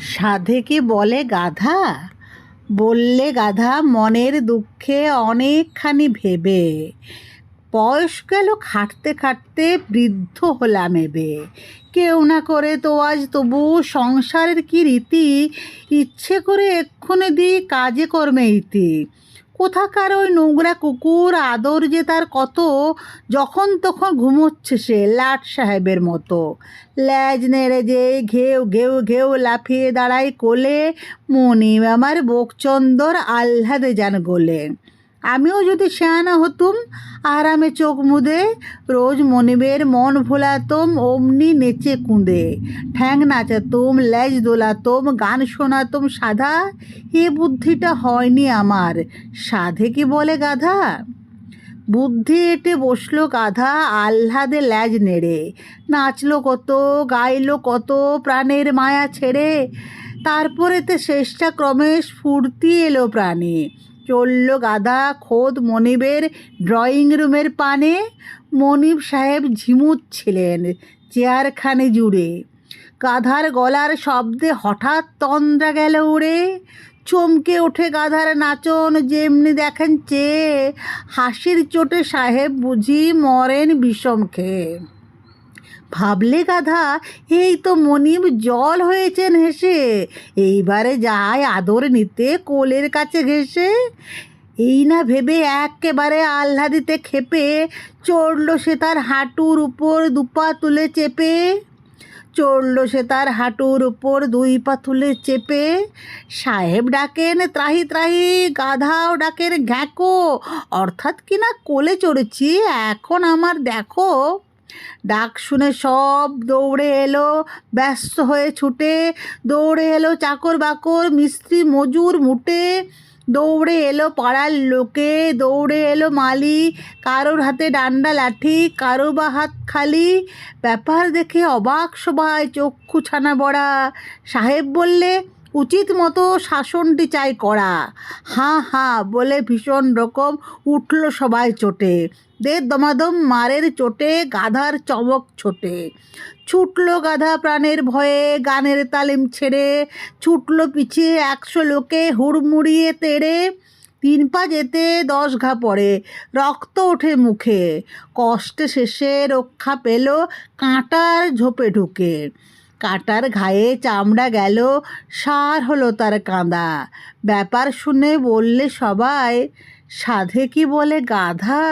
সাধেকে বলে গাধা? বললে গাধা মনের দুঃখে অনেকখানি ভেবে। বয়স গেল খাটতে খাটতে বৃদ্ধ হলাম এবে। কেউ না করে তো আজ তবু সংসারের কি রীতি? ইচ্ছে করে এক্ষণে দিই কাজে কর্মে ইতি। কোথাকার ওই নোংরা কুকুর আদর যে তার কত, যখন তখন ঘুমোচ্ছে সে লাট সাহেবের মতো। ল্যাজ নেড়ে যে ঘেউ ঘেউ ঘেউ লাফিয়ে দাঁড়ায় কোলে, মনিম আমার বোকচন্দর আহ্লাদে যান গোলে। আমিও যদি শেয়ানা হতুম, আরামে চোখ মুদে, রোজ মনিবের মন ভোলাতম, অমনি নেচে কুঁদে। ঠ্যাং নাচাতুম ল্যাজ দোলাতুম, গান শোনাতম সাধা, এ বুদ্ধিটা হয়নি আমার। সাধে কি বলে গাধা? বুদ্ধি এটে বসল গাধা, আহ্লাদে ল্যাজ নেড়ে। নাচলো কত, গাইলো কত, প্রাণের মায়া ছেড়ে। তারপরেতে শেষটা ক্রমে স্ফূর্তি এলো প্রাণে। চলল গাধা খোদ মনিবের ড্রয়িং রুমের পানে। মনিব সাহেব ঝিমুচ্ছিলেন চেয়ারখানে জুড়ে। গাধার গলার শব্দে হঠাৎ তন্দ্রা গেল উড়ে। চমকে ওঠে গাধার নাচন যেমনি দেখেন চেয়ে। হাসির চোটে সাহেব বুঝি মরেন বিষম খেয়ে ভাবলে গাধা, এই তো মনিব জল হয়েছেন হেসে। এইবারে যায় আদর নিতে কোলের কাছে ঘেসে এই না ভেবে একেবারে আহ্লাদিতে খেপে চড়ল সে তার হাঁটুর উপর দুপা তুলে চেপে। চড়ল সে তার হাঁটুর উপর দুই পা তুলে চেপে। সাহেব ডাকেন, ত্রাহি ত্রাহি, গাধাও ডাকেন ঘ্যাঁকো। অর্থাৎ কিনা কোলে চড়েছি? এখন আমার দেখো। ডাক শুনে সব দৌড়ে এলো, ব্যস্ত হয়ে ছুটে দৌড়ে এলো চাকর বাকর, মিস্ত্রি, মজুর, মুটে। দৌড়ে এলো পাড়ার লোকে, দৌড়ে এলো মালি, কারোর হাতে ডান্ডা লাঠি কারও বা হাত খালি। ব্যাপার দেখে অবাক সবাই, চক্ষু ছানা বড়া। সাহেব বললে উচিত মতো শাসনটি চাই করা। হাঁ হাঁ, বলে ভীষণ রকম উঠল সবাই চোটে। দে দমাদম মারের চোটে, গাধার চমক ছোটে। ছুটলো গাধা প্রাণের ভয়ে, গানের তালিম ছেড়ে। ছুটলো পিছিয়ে একশো লোকে হুড়মুড়িয়ে তেড়ে। তিন পা যেতে দশ ঘা পড়ে, রক্ত ওঠে মুখে। কষ্টে শেষে রক্ষা পেল কাঁটার ঝোপে ঢুকে। কাটার ঘায়ে চামড়া গেল, সার হলো তার কাঁদা। ব্যাপার শুনে বললে সবাই, সাধে কি বলে গাধা?